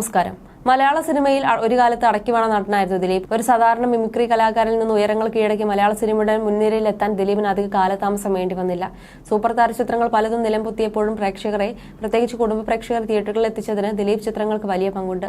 നമസ്കാരം. മലയാള സിനിമയിൽ ഒരു കാലത്ത് അടക്കിവാണ നടനായിരുന്നു ദിലീപ്. ഒരു സാധാരണ മിമിക്രി കലാകാരനിൽ നിന്ന് ഉയരങ്ങൾ കീഴടക്കി മലയാള സിനിമയുടെ മുൻനിരയിൽ എത്താൻ ദിലീപിന് അധിക കാലതാമസം വേണ്ടി വന്നില്ല. സൂപ്പർ താര ചിത്രങ്ങൾ പലതും നിലംപൊത്തിയപ്പോഴും പ്രേക്ഷകരെ പ്രത്യേകിച്ച് കുടുംബ പ്രേക്ഷകർ തിയേറ്ററുകളിൽ എത്തിച്ചതിന് ദിലീപ് ചിത്രങ്ങൾക്ക് വലിയ പങ്കുണ്ട്.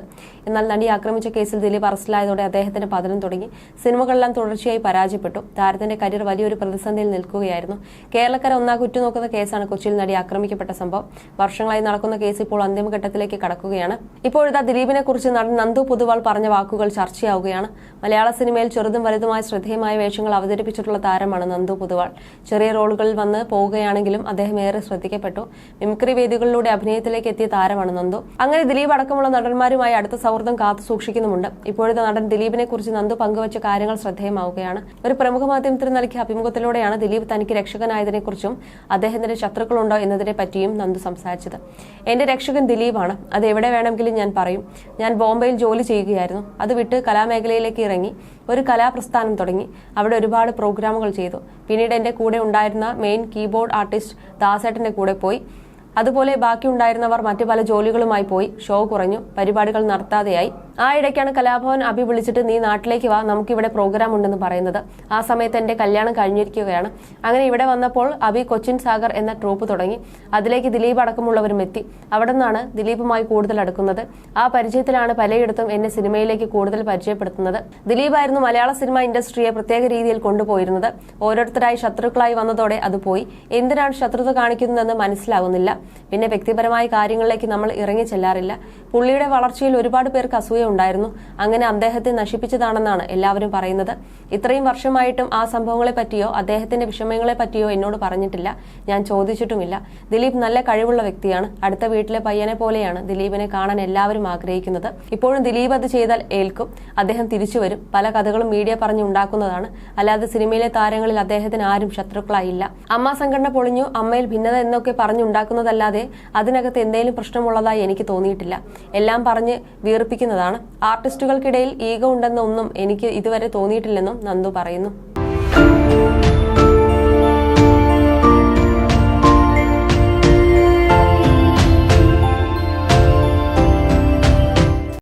എന്നാൽ നടി ആക്രമിച്ച കേസിൽ ദിലീപ് അറസ്റ്റിലായതോടെ അദ്ദേഹത്തിന്റെ പതനം തുടങ്ങി. സിനിമകളെല്ലാം തുടർച്ചയായി പരാജയപ്പെട്ടു. താരത്തിന്റെ കരിയർ വലിയൊരു പ്രതിസന്ധിയിൽ നിൽക്കുകയായിരുന്നു. കേരളക്കര ഒന്നാകെ ഉറ്റുനോക്കുന്ന കേസാണ് കൊച്ചിയിൽ നടി ആക്രമിക്കപ്പെട്ട സംഭവം. വർഷങ്ങളായി നടക്കുന്ന കേസ് ഇപ്പോൾ അന്തിമഘട്ടത്തിലേക്ക് കടക്കുകയാണ്. ഇപ്പോഴത്തെ ദിലീപിനെ നടൻ നന്ദു പൊതുവാൾ പറഞ്ഞ വാക്കുകൾ ചർച്ചയാവുകയാണ്. മലയാള സിനിമയിൽ ചെറുതും വലുതുമായ ശ്രദ്ധേയമായ വേഷങ്ങൾ അവതരിപ്പിച്ചിട്ടുള്ള താരമാണ് നന്ദു പൊതുവാൾ. ചെറിയ റോളുകളിൽ വന്ന് പോവുകയാണെങ്കിലും അദ്ദേഹം ഏറെ ശ്രദ്ധിക്കപ്പെട്ടു. മിമിക്രി വേദികളിലൂടെ അഭിനയത്തിലേക്ക് എത്തിയ താരമാണ് നന്ദു. അങ്ങനെ ദിലീപ് അടക്കമുള്ള നടന്മാരുമായി അടുത്ത സൗഹൃദം കാത്തു സൂക്ഷിക്കുന്നുമുണ്ട്. ഇപ്പോഴത്തെ നടൻ ദിലീപിനെ കുറിച്ച് നന്ദു പങ്കുവച്ച കാര്യങ്ങൾ ശ്രദ്ധേയമാവുകയാണ്. ഒരു പ്രമുഖ മാധ്യമത്തിന് നൽകിയ അഭിമുഖത്തിലൂടെയാണ് ദിലീപ് തനിക്ക് രക്ഷകനായതിനെക്കുറിച്ചും അദ്ദേഹത്തിന്റെ ശത്രുക്കളുണ്ടോ എന്നതിനെ പറ്റിയും നന്ദു സംസാരിച്ചത്. എന്റെ രക്ഷകൻ ദിലീപാണ്. അത് എവിടെ വേണമെങ്കിലും ഞാൻ പറയും. ഞാൻ ബോംബെയിൽ ജോലി ചെയ്യുകയായിരുന്നു. അത് വിട്ട് കലാമേഖലയിലേക്ക് ഇറങ്ങി. ഒരു കലാപ്രസ്ഥാനം തുടങ്ങി. അവിടെ ഒരുപാട് പ്രോഗ്രാമുകൾ ചെയ്തു. പിന്നീട് എന്റെ കൂടെ ഉണ്ടായിരുന്ന മെയിൻ കീബോർഡ് ആർട്ടിസ്റ്റ് ദാസേട്ടന്റെ കൂടെ പോയി. അതുപോലെ ബാക്കി ഉണ്ടായിരുന്നവർ മറ്റു പല ജോലികളുമായി പോയി. ഷോ കുറഞ്ഞു. പരിപാടികൾ നടത്താതെയായി. ആ ഇടയ്ക്കാണ് കലാഭവൻ അഭി വിളിച്ചിട്ട് നീ നാട്ടിലേക്ക് വാ. നമുക്കിവിടെ പ്രോഗ്രാം ഉണ്ടെന്ന് പറയുന്നത്. ആ സമയത്ത് എന്റെ കല്യാണം കഴിഞ്ഞിരിക്കുകയാണ്. അങ്ങനെ ഇവിടെ വന്നപ്പോൾ അഭി കൊച്ചിൻ സാഗർ എന്ന ട്രൂപ്പ് തുടങ്ങി. അതിലേക്ക് ദിലീപ് അടക്കമുള്ളവരും എത്തി. അവിടെ നിന്നാണ് ദിലീപുമായി കൂടുതൽ അടുക്കുന്നത്. ആ പരിചയത്തിലാണ് പലയിടത്തും എന്നെ സിനിമയിലേക്ക് കൂടുതൽ പരിചയപ്പെടുത്തുന്നത്. ദിലീപായിരുന്നു മലയാള സിനിമ ഇൻഡസ്ട്രിയെ പ്രത്യേക രീതിയിൽ കൊണ്ടുപോയിരുന്നത്. ഓരോരുത്തരായി ശത്രുക്കളായി വന്നതോടെ അത് പോയി. എന്തിനാണ് ശത്രുത കാണിക്കുന്നതെന്ന് മനസ്സിലാകുന്നില്ല പിന്നെ വ്യക്തിപരമായ കാര്യങ്ങളിലേക്ക് നമ്മൾ ഇറങ്ങി ചെല്ലാറില്ല. പുള്ളിയുടെ വളർച്ചയിൽ ഒരുപാട് പേർക്ക് അസൂയ ഉണ്ടായിരുന്നു. അങ്ങനെ അദ്ദേഹത്തെ നശിപ്പിച്ചതാണെന്നാണ് എല്ലാവരും പറയുന്നത്. ഇത്രയും വർഷമായിട്ടും ആ സംഭവങ്ങളെ പറ്റിയോ അദ്ദേഹത്തിന്റെ വിഷമങ്ങളെ പറ്റിയോ എന്നോട് പറഞ്ഞിട്ടില്ല. ഞാൻ ചോദിച്ചിട്ടുമില്ല. ദിലീപ് നല്ല കഴിവുള്ള വ്യക്തിയാണ്. അടുത്ത വീട്ടിലെ പയ്യനെ പോലെയാണ് ദിലീപിനെ കാണാൻ എല്ലാവരും ആഗ്രഹിക്കുന്നത്. ഇപ്പോഴും ദിലീപ് അത് ചെയ്താൽ ഏൽക്കും. അദ്ദേഹം തിരിച്ചു വരും. പല കഥകളും മീഡിയ പറഞ്ഞുണ്ടാക്കുന്നതാണ് അല്ലാതെ സിനിമയിലെ താരങ്ങളിൽ അദ്ദേഹത്തിന് ആരും ശത്രുക്കളായില്ല. അമ്മ സംഘടന പൊളിഞ്ഞു. അമ്മയിൽ ഭിന്നത എന്നൊക്കെ പറഞ്ഞുണ്ടാക്കുന്നതല്ലാതെ അതിനകത്ത് എന്തെങ്കിലും പ്രശ്നമുള്ളതായി എനിക്ക് തോന്നിയിട്ടില്ല. എല്ലാം പറഞ്ഞ് വീർപ്പിക്കുന്നതാണ്. ആർട്ടിസ്റ്റുകൾക്കിടയിൽ ഈഗോ ഉണ്ടെന്നൊന്നും എനിക്ക് ഇതുവരെ തോന്നിയിട്ടില്ലെന്നും നന്ദു പറയുന്നു.